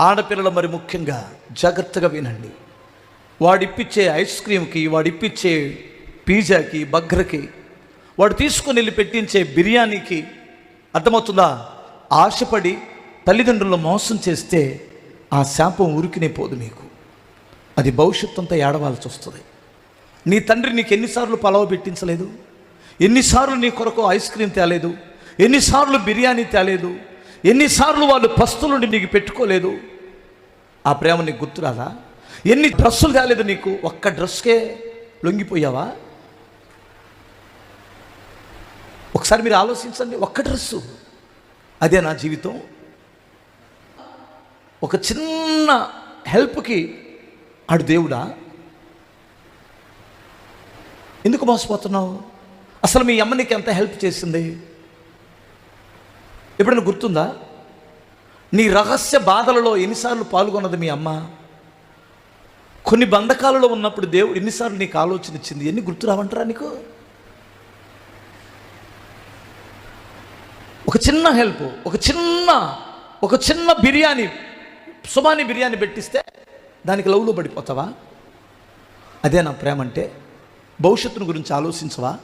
ఆడపిల్లలు మరి ముఖ్యంగా జాగ్రత్తగా వినండి. వాడిప్పించే ఐస్ క్రీమ్కి వాడిప్పించే పిజ్జాకి బగ్గరకి వాడు తీసుకుని వెళ్ళి పెట్టించే బిర్యానీకి అర్థమవుతుందా? ఆశపడి తల్లిదండ్రులను మోసం చేస్తే ఆ శాపం ఉరికినే పోదు మీకు. అది భవిష్యత్తు అంతా ఏడవాల్సి వస్తుంది. నీ తండ్రి నీకు ఎన్నిసార్లు పలవ పెట్టించలేదు? ఎన్నిసార్లు నీ కొరకు ఐస్ క్రీమ్ తేలేదు? ఎన్నిసార్లు బిర్యానీ తేలేదు? ఎన్నిసార్లు వాళ్ళు పస్తులుండి నీకు పెట్టుకోలేదు? ఆ ప్రేమ నీకు గుర్తురాదా ఎన్ని డ్రెస్సులు తేలేదు నీకు? ఒక్క డ్రెస్కే లొంగిపోయావా? ఒకసారి మీరు ఆలోచించండి ఒక్క డ్రెస్సు. అదే నా జీవితం. ఒక చిన్న హెల్ప్కి ఆడు దేవుడా? ఎందుకు మోసపోతున్నావు? అసలు మీ అమ్మ నీకు ఎంత హెల్ప్ చేసింది? ఎప్పుడైనా గుర్తుందా? నీ రహస్య బాధలలో ఎన్నిసార్లు పాల్గొన్నది మీ అమ్మ? కొన్ని బంధకాలలో ఉన్నప్పుడు దేవుడు ఎన్నిసార్లు నీకు ఆలోచన ఇచ్చింది? ఎన్ని గుర్తు రావంటారా నీకు? ఒక చిన్న హెల్ప్ ఒక చిన్న ఒక చిన్న బిర్యానీ సుమాని బిర్యానీ పెట్టిస్తే దానికి లవ్లో పడిపోతావా? అదే నా ప్రేమ అంటే భవిష్యత్తును గురించి ఆలోచించవా?